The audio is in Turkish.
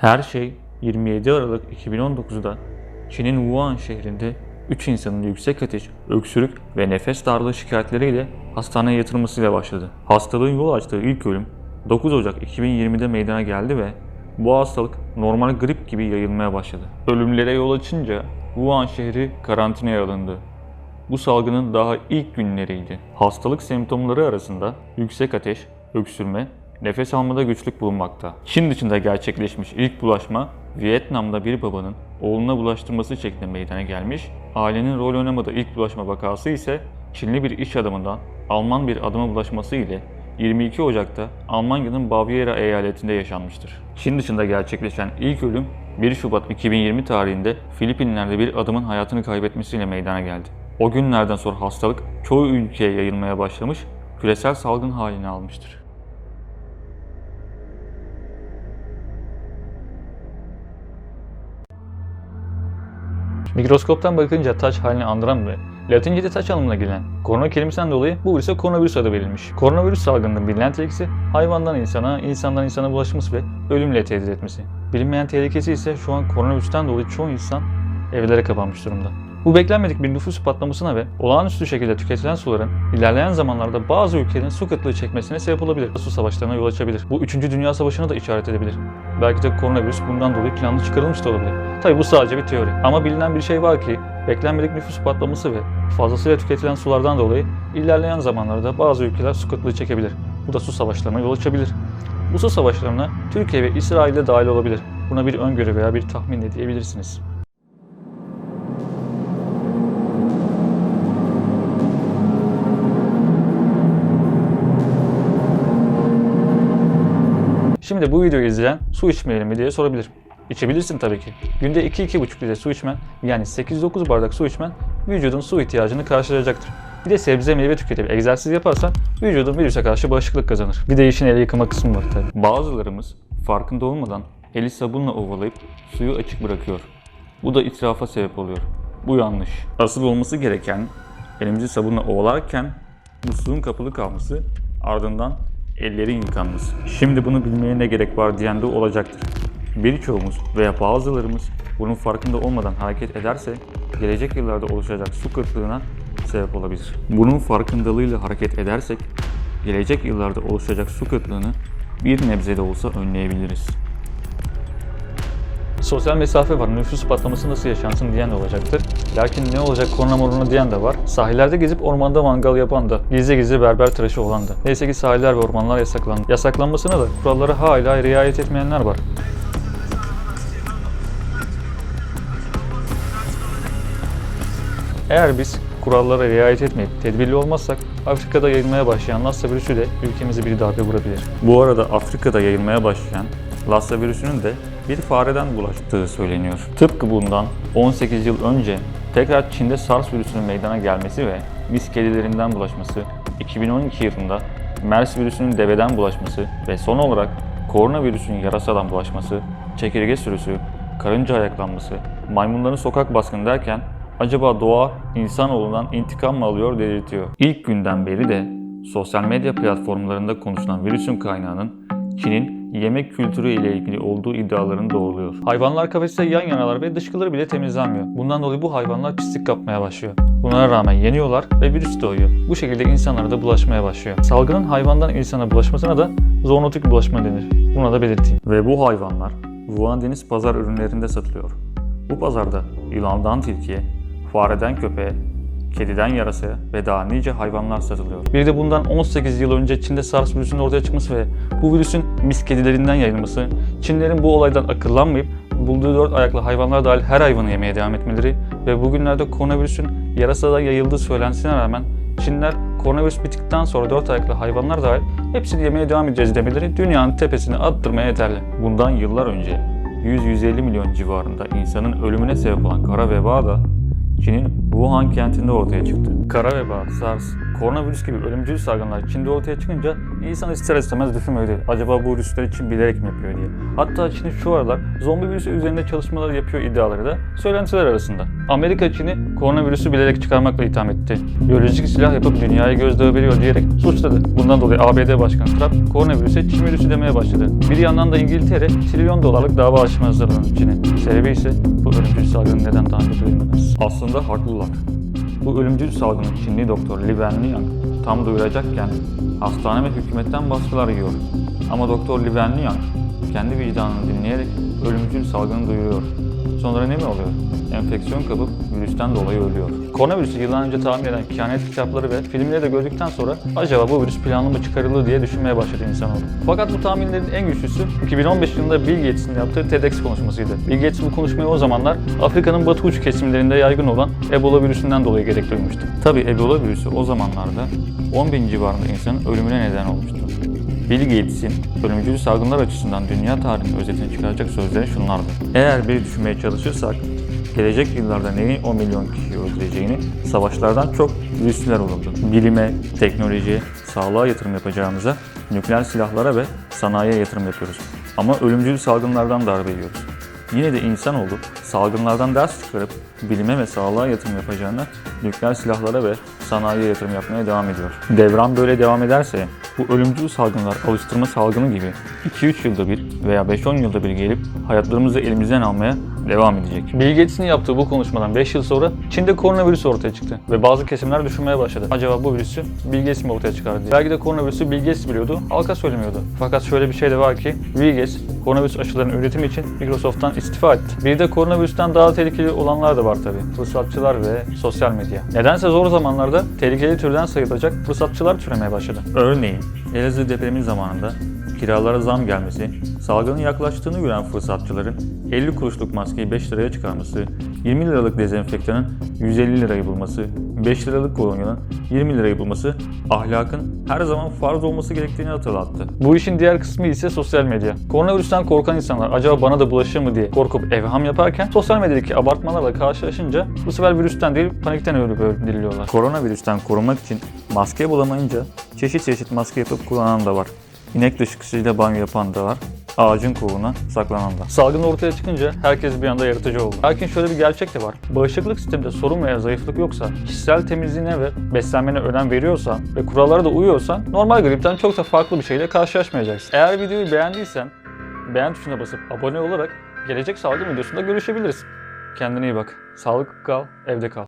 Her şey 27 Aralık 2019'da Çin'in Wuhan şehrinde 3 insanın yüksek ateş, öksürük ve nefes darlığı şikayetleriyle hastaneye yatırılmasıyla başladı. Hastalığın yol açtığı ilk ölüm 9 Ocak 2020'de meydana geldi ve bu hastalık normal grip gibi yayılmaya başladı. Ölümlere yol açınca Wuhan şehri karantinaya alındı. Bu salgının daha ilk günleriydi. Hastalık semptomları arasında yüksek ateş, öksürme, nefes almada güçlük bulunmakta. Çin dışında gerçekleşmiş ilk bulaşma, Vietnam'da bir babanın oğluna bulaştırması şeklinde meydana gelmiş, ailenin rol oynamadığı ilk bulaşma vakası ise Çinli bir iş adamından Alman bir adama bulaşması ile 22 Ocak'ta Almanya'nın Baviera eyaletinde yaşanmıştır. Çin dışında gerçekleşen ilk ölüm 1 Şubat 2020 tarihinde Filipinler'de bir adamın hayatını kaybetmesiyle meydana geldi. O günlerden sonra hastalık çoğu ülkeye yayılmaya başlamış, küresel salgın halini almıştır. Mikroskoptan bakınca taç halini andıran ve Latince'de taç anlamına gelen korona kelimesinden dolayı bu virüse koronavirüs adı verilmiş. Koronavirüs salgınının bilinen tehlikesi hayvandan insana, insandan insana bulaşması ve ölümle tehdit etmesi. Bilinmeyen tehlikesi ise şu an koronavirüsten dolayı çoğu insan evlere kapanmış durumda. Bu beklenmedik bir nüfus patlamasına ve olağanüstü şekilde tüketilen suların ilerleyen zamanlarda bazı ülkelerin su kıtlığı çekmesine sebep olabilir. Su savaşlarına yol açabilir. Bu 3. Dünya Savaşı'na da işaret edebilir. Belki de koronavirüs bundan dolayı planlı çıkarılmış da olabilir. Tabi bu sadece bir teori. Ama bilinen bir şey var ki beklenmedik nüfus patlaması ve fazlasıyla tüketilen sulardan dolayı ilerleyen zamanlarda bazı ülkeler su kıtlığı çekebilir. Bu da su savaşlarına yol açabilir. Bu su savaşlarına Türkiye ve İsrail de dahil olabilir. Buna bir öngörü veya bir tahmin de diyebilirsiniz. Şimdi bu videoyu izleyen su içmeyelim mi diye sorabilir. İçebilirsin tabii ki. Günde 2-2,5 litre su içmen yani 8-9 bardak su içmen vücudun su ihtiyacını karşılayacaktır. Bir de sebze meyve tüketip egzersiz yaparsan vücudun virüse karşı bağışıklık kazanır. Bir de işin el yıkama kısmı var tabii. Bazılarımız farkında olmadan eli sabunla ovalayıp suyu açık bırakıyor. Bu da israfa sebep oluyor. Bu yanlış. Asıl olması gereken elimizi sabunla ovalarken musluğun kapalı kalması ardından ellerin yıkanması. Şimdi bunu bilmeye ne gerek var diyen de olacaktır. Birçoğumuz veya bazılarımız bunun farkında olmadan hareket ederse gelecek yıllarda oluşacak su kıtlığına sebep olabilir. Bunun farkındalığıyla hareket edersek gelecek yıllarda oluşacak su kıtlığını bir nebze de olsa önleyebiliriz. Sosyal mesafe var, nüfus patlaması nasıl yaşansın diyen de olacaktır. Lakin ne olacak korona morona diyen de var. Sahillerde gezip ormanda mangal yapan da, gizli gizli berber tıraşı olan da. Neyse ki sahiller ve ormanlar yasaklandı. Yasaklanmasına da kurallara hala riayet etmeyenler var. Eğer biz kurallara riayet etmeyip tedbirli olmazsak Afrika'da yayılmaya başlayan Lassa virüsü de ülkemize bir darbe vurabilir. Bu arada Afrika'da yayılmaya başlayan Lassa virüsünün de bir fareden bulaştığı söyleniyor. Tıpkı bundan 18 yıl önce tekrar Çin'de SARS virüsünün meydana gelmesi ve mis kedilerinden bulaşması, 2012 yılında MERS virüsünün deveden bulaşması ve son olarak koronavirüsün yarasadan bulaşması, çekirge sürüsü, karınca ayaklanması, maymunların sokak baskını derken acaba doğa insanoğlundan intikam mı alıyor dedirtiyor. İlk günden beri de sosyal medya platformlarında konuşulan virüsün kaynağının Çin'in yemek kültürü ile ilgili olduğu iddialarını doğruluyor. Hayvanlar kafeste yan yanalar ve dışkıları bile temizlenmiyor. Bundan dolayı bu hayvanlar pislik kapmaya başlıyor. Bunlara rağmen yeniyorlar ve virüs doğuyor. Bu şekilde insanlara da bulaşmaya başlıyor. Salgının hayvandan insana bulaşmasına da zoonotik bulaşma denir. Buna da belirteyim. Ve bu hayvanlar Wuhan Deniz Pazar ürünlerinde satılıyor. Bu pazarda yılandan tilkiye, fareden köpeğe, kediden yarasaya ve daha nice hayvanlar satılıyor. Bir de bundan 18 yıl önce Çin'de SARS virüsünün ortaya çıkması ve bu virüsün mis kedilerinden yayılması, Çinlerin bu olaydan akıllanmayıp bulduğu dört ayaklı hayvanlar dahil her hayvanı yemeye devam etmeleri ve bugünlerde koronavirüsün yarasada yayıldığı söylentisine rağmen Çinler koronavirüs bittikten sonra dört ayaklı hayvanlar dahil hepsini yemeye devam edeceğiz demeleri dünyanın tepesine attırmaya yeterli. Bundan yıllar önce 100-150 milyon civarında insanın ölümüne sebep olan kara veba da Çin'in Wuhan kentinde ortaya çıktı. Kara veba, SARS, koronavirüs gibi ölümcül salgınlar Çin'de ortaya çıkınca insan ister istemez düşünmedi. Acaba bu virüsleri Çin bilerek mi yapıyor diye. Hatta Çin'in şu aralar zombi virüsü üzerinde çalışmalar yapıyor iddiaları da söylentiler arasında. Amerika Çin'i koronavirüsü bilerek çıkarmakla itham etti. Biyolojik silah yapıp dünyaya gözdağı veriyor diyerek suçladı. Bundan dolayı ABD Başkanı Trump koronavirüse Çin virüsü demeye başladı. Bir yandan da İngiltere trilyon dolarlık dava açma hazırlanıyor Çin'e. Sebebi ise bu ölümcül salgını neden daha önce? Aslında haklılar. Bu ölümcül salgını Çinli doktor Li Wenliang tam duyuracakken hastane ve hükümetten baskılar yiyor. Ama doktor Li Wenliang kendi vicdanını dinleyerek ölümcül salgını duyuruyor. Sonra ne mi oluyor? Enfeksiyon kapıp virüsten dolayı ölüyor. Koronavirüsü yıllar önce tahmin eden kehanet kitapları ve filmleri de gördükten sonra acaba bu virüs planlı mı çıkarılır diye düşünmeye başladı insanoğlu. Fakat bu tahminlerin en güçlüsü 2015 yılında Bill Gates'in yaptığı TEDx konuşmasıydı. Bill Gates bu konuşmayı o zamanlar Afrika'nın batı uç kesimlerinde yaygın olan Ebola virüsünden dolayı gerek duymuştu. Tabi Ebola virüsü o zamanlarda 10 bin civarında insanın ölümüne neden olmuştu. Bill Gates'in ölümcül salgınlar açısından dünya tarihinin özetini çıkaracak sözleri şunlardı. Eğer bir düşünmeye çalışırsak, gelecek yıllarda neyin 10 milyon kişiyi öldüreceğini savaşlardan çok virüsler olurdu. Bilime, teknolojiye, sağlığa yatırım yapacağımıza nükleer silahlara ve sanayiye yatırım yapıyoruz. Ama ölümcül salgınlardan darbe yiyoruz. Yine de insanoğlu salgınlardan ders çıkarıp bilime ve sağlığa yatırım yapacağına nükleer silahlara ve sanayiye yatırım yapmaya devam ediyor. Devran böyle devam ederse bu ölümcül salgınlar alıştırma salgını gibi 2-3 yılda bir veya 5-10 yılda bir gelip hayatlarımızı elimizden almaya devam edecek. Bill Gates'in yaptığı bu konuşmadan 5 yıl sonra Çin'de koronavirüs ortaya çıktı ve bazı kesimler düşünmeye başladı. Acaba bu virüsü Bill Gates mi ortaya çıkardı diye. Belki de koronavirüsü Bill Gates biliyordu, halka söylemiyordu. Fakat şöyle bir şey de var ki Bill Gates koronavirüs aşılarının üretimi için Microsoft'tan istifa etti. Bir de koronavirüsten daha tehlikeli olanlar da var tabii. Fırsatçılar ve sosyal medya. Nedense zor zamanlarda tehlikeli türden sayılacak fırsatçılar türemeye başladı. Örneğin Elazığ depremi zamanında kiralara zam gelmesi, salgının yaklaştığını gören fırsatçıların 50 kuruşluk maskeyi 5 liraya çıkarması, 20 liralık dezenfektanın 150 lirayı bulması, 5 liralık kolonyanın 20 lirayı bulması ahlakın her zaman farz olması gerektiğini hatırlattı. Bu işin diğer kısmı ise sosyal medya. Koronavirüsten korkan insanlar acaba bana da bulaşır mı diye korkup evham yaparken sosyal medyadaki abartmalarla karşılaşınca bu sefer virüsten değil panikten ölüp öldürülüyorlar. Koronavirüsten korunmak için maske bulamayınca çeşit çeşit maske yapıp kullanan da var. İnek dışkısıyla banyo yapan da var. Ağacın kovuğuna saklanan da. Salgın ortaya çıkınca herkes bir anda yaratıcı oldu. Lakin şöyle bir gerçek de var. Bağışıklık sisteminde sorun veya zayıflık yoksa, kişisel temizliğine ve beslenmene önem veriyorsan ve kurallara da uyuyorsan normal gripten çok da farklı bir şeyle karşılaşmayacaksın. Eğer videoyu beğendiysen beğen tuşuna basıp abone olarak gelecek salgın videosunda görüşebiliriz. Kendine iyi bak. Sağlıklı kal, evde kal.